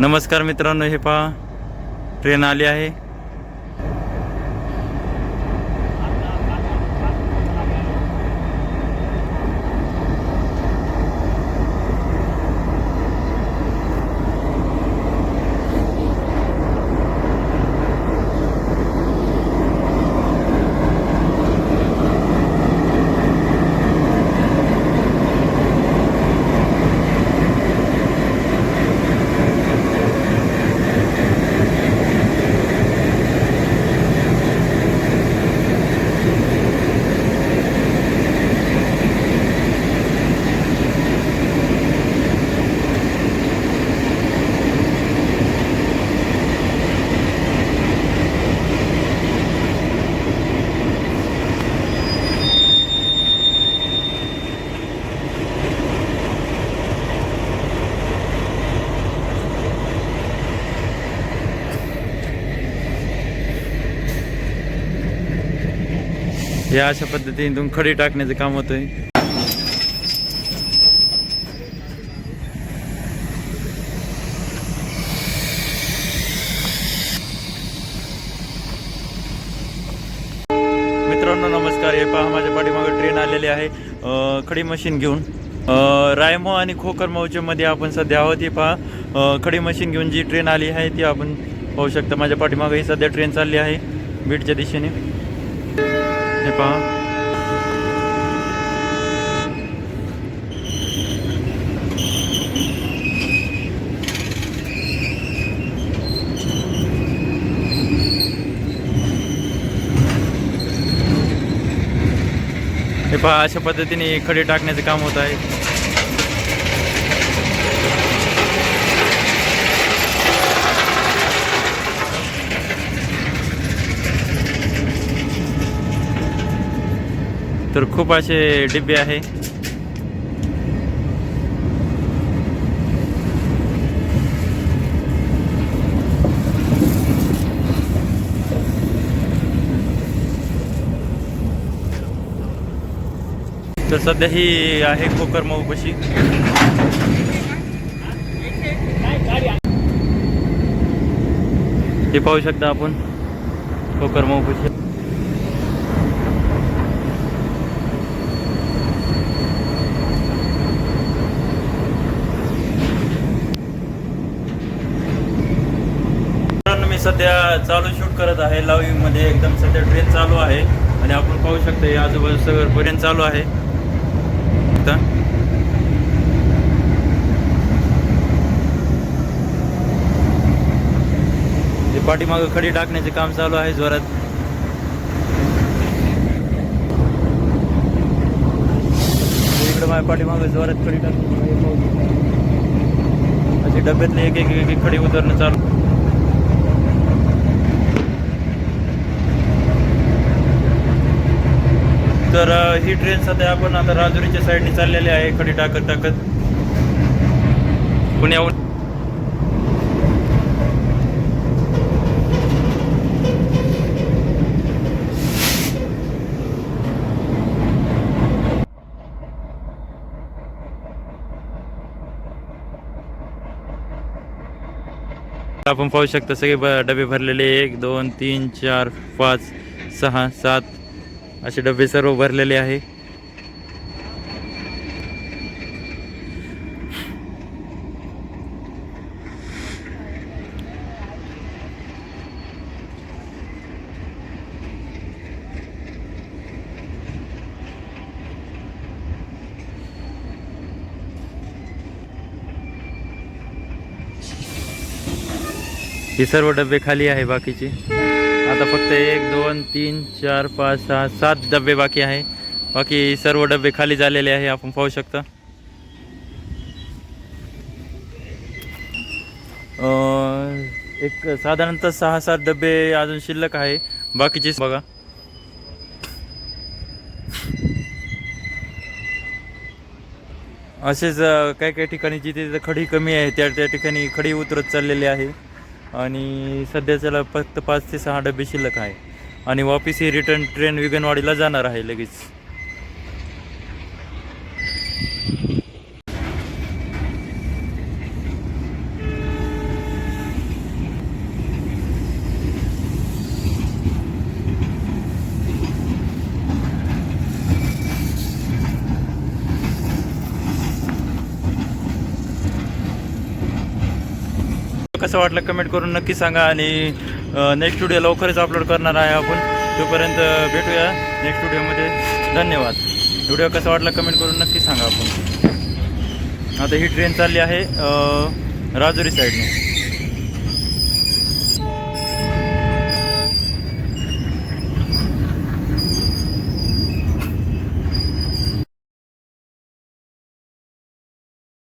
नमस्कार मित्रांनो हे पहा. ट्रेन आली आहे. या अशा पद्धतीने इथून खडी टाकण्याचं काम होतंय. मित्रांनो नमस्कार. हे पहा माझ्या पाठीमागे ट्रेन आलेली आहे. खडी मशीन घेऊन. रायमो आणि खोकर मऊचेमध्ये मध्ये आपण सध्या आहोत. हे पहा खडी मशीन घेऊन जी ट्रेन आली आहे ती आपण पाहू शकता. माझ्या पाठीमागे ही सध्या ट्रेन चालली आहे. बीडच्या दिशेने. पहा हे पहा अशा पद्धतीने खडे टाकण्याचं काम होत आहे. तर खूप असे डिब्बे आहे. तर सध्या ही आहे कोकर मऊपशी. हे पाहू शकता आपण कोकर मऊपशी. मी सध्या चालू शूट करत आहे. लाईव्ह एकदम सध्या ट्रेन चालू आहे. आणि आपण पाहू शकतो हे आजूबाजू सगळं पर्यंत चालू आहे. ते पाठीमागं खडी टाकण्याचे काम चालू आहे जोरात. इकडे माझ्या पाठीमागं जोरात खडी टाकून असे डब्यातले एक एक एक खडी उतरणं चालू. तर ही ट्रेन सध्या आपण आता राजुरीच्या साईडने चाललेली आहे खडी टाकत टाकत. पुण्याहून आपण पाहू शकता सगळे डबे भरलेले एक दोन तीन चार पाच सहा सात असे डबे सर्व भरलेले आहे. ही सर्व डबे खाली आहे बाकीचे. आता फक्त एक दोन तीन चार पाच सहा सात डबे बाकी आहे. बाकी सर्व डबे खाली झालेले आहे आपण पाहू शकता. एक साधारणतः सहा सात डबे अजून शिल्लक आहे. बाकीचे बघा. असेच काही काही ठिकाणी जिथे खडी कमी आहे त्या त्या ठिकाणी खडी उतरत चाललेली आहे. आणि सध्या त्याला फक्त पाच ते सहा डबे शिल्लक आहे. आणि वापिस ही रिटर्न ट्रेन विगनवाडीला जाणार आहे लगेच. कसं वाटलं कमेंट करून नक्की सांगा आणि नेक्स्ट व्हिडिओ लवकरच अपलोड करणार आहे आपण. तोपर्यंत भेटूया नेक्स्ट व्हिडिओमध्ये धन्यवाद. व्हिडिओ कसा वाटला कमेंट करून नक्की सांगा आपण. आता ही ट्रेन चालली आहे राजुरी साईडने